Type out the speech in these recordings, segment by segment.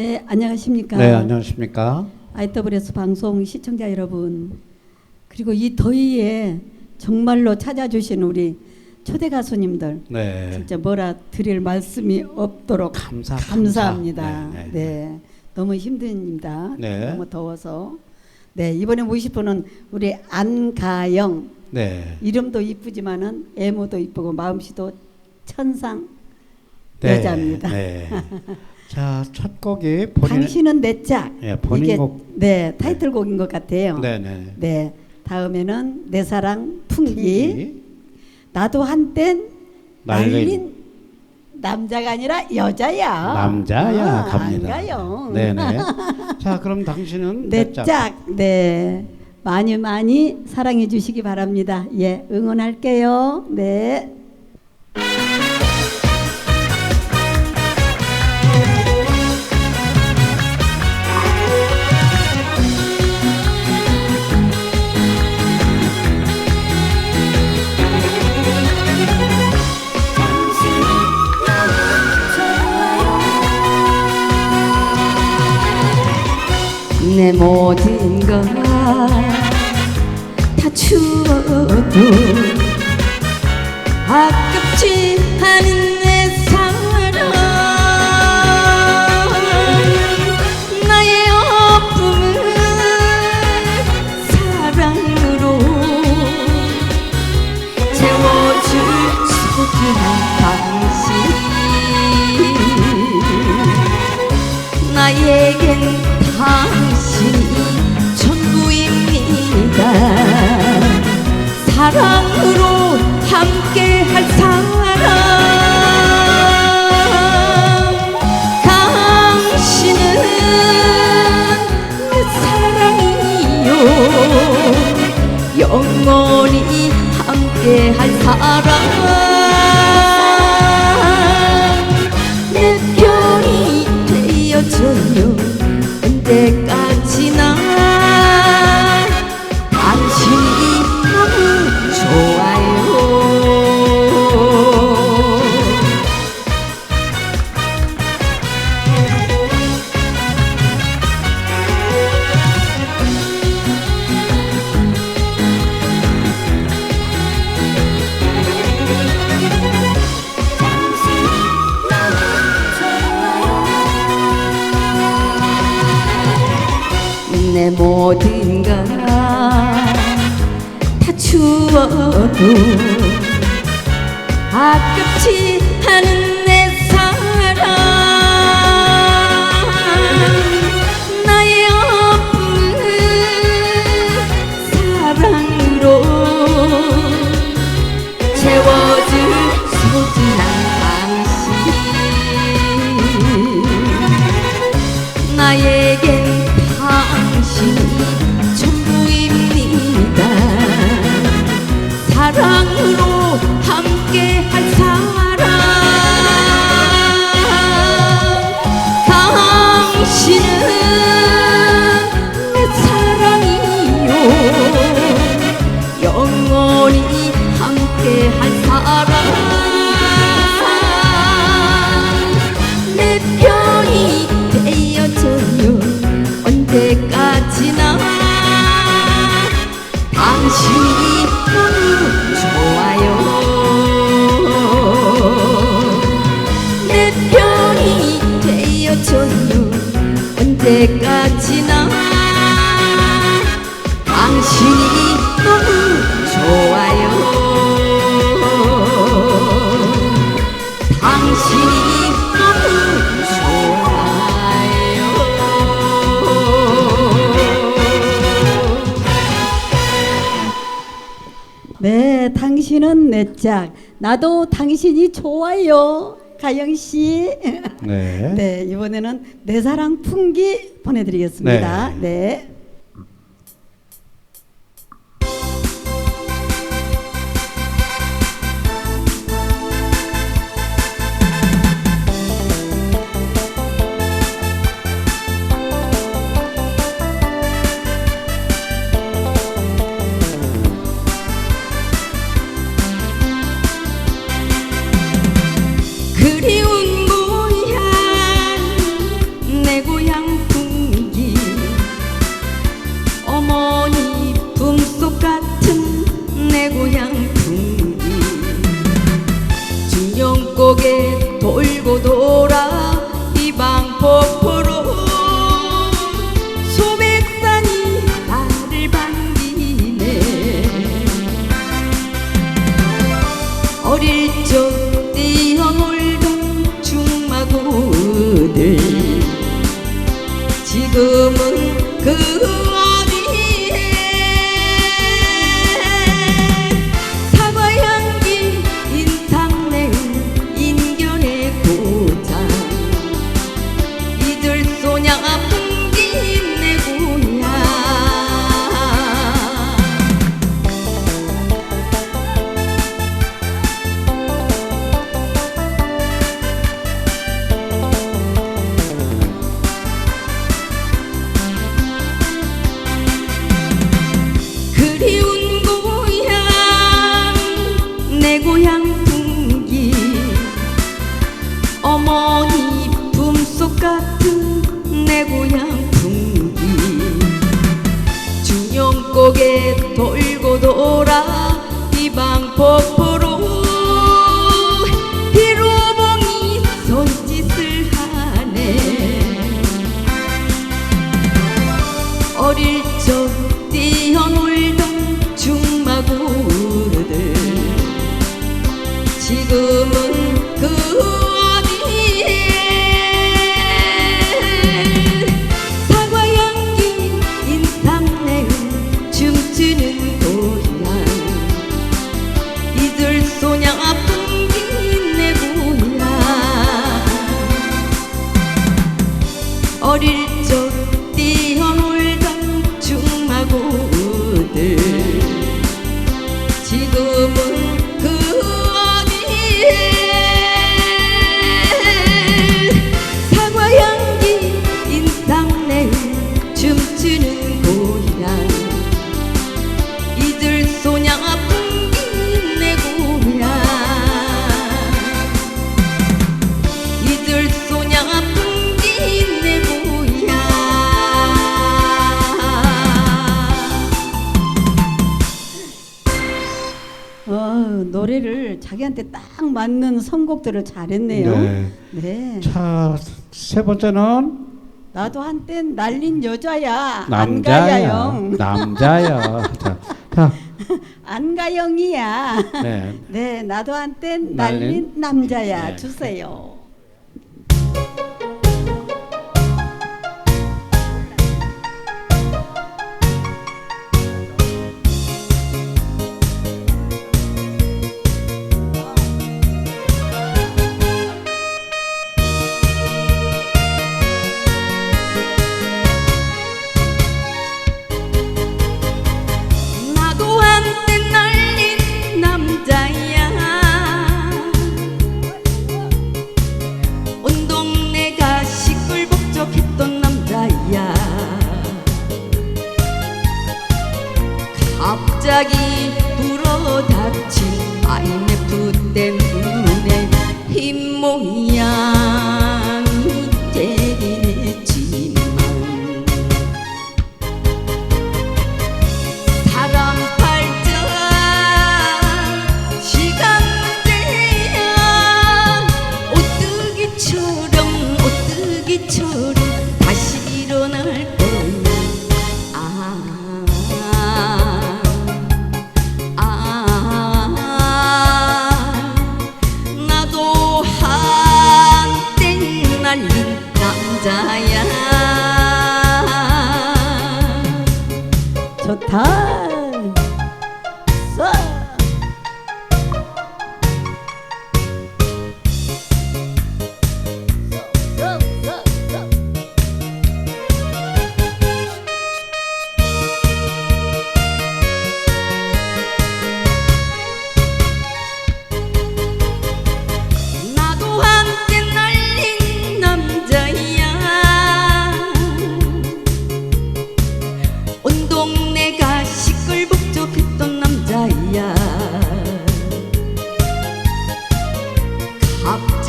네, 안녕하십니까. 네, 안녕하십니까? IWS 방송 시청자 여러분. 그리고 이 더위에 정말로 찾아주신 우리 초대 가수님들 네. 진짜 뭐라 드릴 말씀이 없도록 감사, 감사합니다. 감사. 네, 네, 네. 너무 힘듭니다. 네. 너무 더워서. 네, 이번에 모실 분은 우리 안가영. 네. 이름도 이쁘지만은 애모도 이쁘고 마음씨도 천상 네. 여자입니다. 네. 자, 첫 곡이 본인 당신은 내 짝. 예, 본인 이게 곡. 네 타이틀곡인 것 같아요. 네, 네. 네, 다음에는 내 사랑 풍기. 풍기. 나도 한땐 날린 날린 남자가 아니라 여자야. 남자야 아, 갑니다. 안 가요. 네, 네. 자, 그럼 당신은 내몇 짝? 짝. 네. 많이 많이 사랑해 주시기 바랍니다. 예, 응원할게요. 네. 내 모든 것다 추워도 아깝지 않은 내 사랑 나의 아픔은 사랑으로 채워줄 소중한 당신. 나에겐 영원히 함께할 사람 내 모든 것다 추워도 아깝지 언제까지 나 당신이 너무 좋아요. 내 편이 되어줘요. 언제까지나 당신이 너무 당신은 내 짝, 나도 당신이 좋아요. 가영 씨. 네. 네, 이번에는 내 사랑 풍기 보내드리겠습니다. 네. 그 돌고 돌아 이 방폭포로 히로봉이 손짓을 하네. 어릴 적 뛰어놀던 중마구들. 지금은 자기한테 딱 맞는 선곡들을 잘했네요. 네. 네. 자, 세 번째는 나도 한땐 날린 여자야. 남자영. 남자야. 자, 자. 안가영이야. 네. 네, 나도 한땐 날린, 날린 남자야. 네. 주세요. 남자야. 좋다.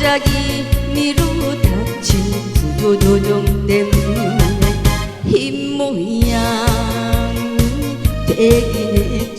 갑자기 미루 닥친 구조조정 때문에 흰 모양이 되긴 했